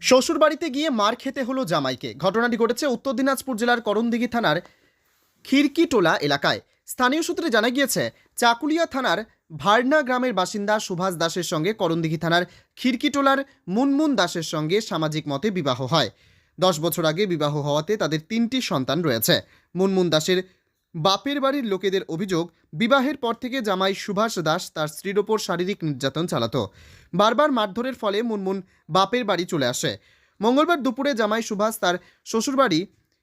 শ্বশুরবাড়িতে গিয়ে মার খেতে হলো জামাইকে। ঘটনাটি ঘটেছে উত্তর দিনাজপুর জেলার করণদিঘি থানার খিরকিটোলা এলাকায়। স্থানীয় সূত্রে জানা গিয়েছে, চাকুলিয়া থানার ভারনা গ্রামের বাসিন্দা সুভাষ দাসের সঙ্গে করণদিঘি থানার খিরকিটোলার মুনমুন দাসের সঙ্গে সামাজিক মতে বিবাহ হয়। দশ বছর আগে বিবাহ হওয়াতে তাদের তিনটি সন্তান রয়েছে। মুনমুন দাসের বাপের বাড়ির লোকেদের অভিযোগ, বিবাহের পর থেকে জামাই সুভাষ দাস তার স্ত্রীর ওপর শারীরিক নির্যাতন চালাত। বারবার মারধরের ফলে মুনমুন বাপের বাড়ি চলে আসে। মঙ্গলবার দুপুরে জামাই সুভাষ তার শ্বশুরবাড়ি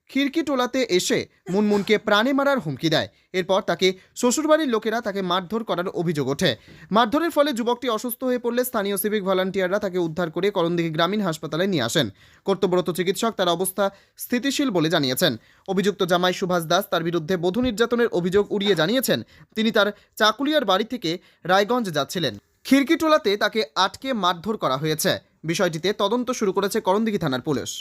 খিড়কিটোলাতে এসে মুনমুনকে প্রাণে মারার হুমকি দেয়। এরপর তাকে শ্বশুরবাড়ির লোকেরা তাকে মারধর করার অভিযোগ ওঠে। মারধরের ফলে যুবকটি অসুস্থ হয়ে পড়লে স্থানীয় সিভিক ভলান্টিয়াররা তাকে উদ্ধার করে করণদিঘি গ্রামীণ হাসপাতালে নিয়ে আসেন। কর্তব্যরত চিকিৎসক তার অবস্থা স্থিতিশীল বলে জানিয়েছেন। অভিযুক্ত জামাই সুভাষ দাস তার বিরুদ্ধে বধূ নির্যাতনের অভিযোগ উড়িয়ে জানিয়েছেন। তিনি তার চাকুলিয়ার বাড়ি থেকে রায়গঞ্জ যাচ্ছিলেন। খিড়কিটোলাতে তাকে আটকে মারধর করা হয়েছে। বিষয়টিতে তদন্ত শুরু করেছে করণদিঘি থানার পুলিশ।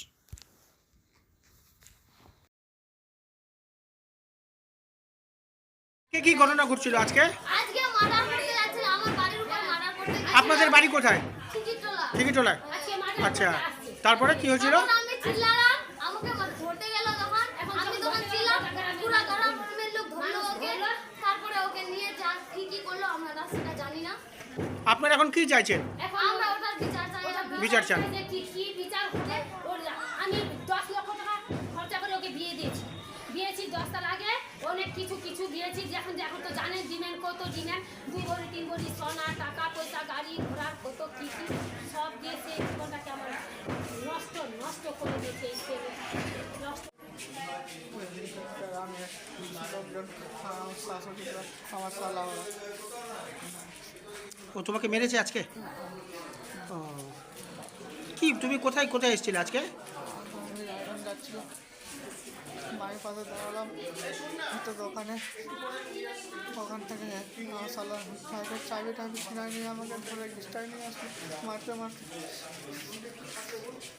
কে ঘটনা ঘটছিল আজকে? আজকে মার্ডার করতে যাচ্ছিল আমার বাড়ির উপর মার্ডার করতে আপনাদের বাড়ি কোথায়। টিকিটোলায় আচ্ছা তারপরে কি হয়েছিল? তখন আমি চিল্লালাম, আমাকে ধরতে গেল তখন, আমি তখন চিল্লাম, পুরা গ্রামের লোক ধরলো ওকে, তারপরে ওকে নিয়ে যা কি কি করল আমরা সেটা জানি না। আপনারা এখন কি চাইছেন? এখন আমরা ওটার বিচার চাই আমরা। বিচার চান। কি কি বিচার হলে আমি দশ লক্ষ টাকা খরচা করে ওকে বিয়ে দিয়েছি। দিয়েছি দশ তার আগে অনেক কিছু কিছু দিয়েছি। যখন এখন তো জানেন ডিমেন্ড কত ডিমেন্ড দুই ভরি, তিন ভরি সোনা, টাকা, পয়সা, গাড়ি, ঘোড়া, কত কি কি সব দিয়েছে জীবনটাকে আমার নষ্ট নষ্ট করে দিয়েছে। এই ছেলে। নষ্ট ও তোমাকে মেরেছে আজকে? ও। কি, তুমি কোথায় কোথায় এসেছিলে আজকে? আমি পাশে দাঁড়ালাম। একটা দোকানে। ওখান থেকে শালা সাইকেল চাবি টাবি কিনা নিয়ে আমাকে ধরে ডিস্টাই নিয়ে আসলো। মারতে মারতে।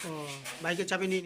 ও, বাইকের চাবি নিয়ে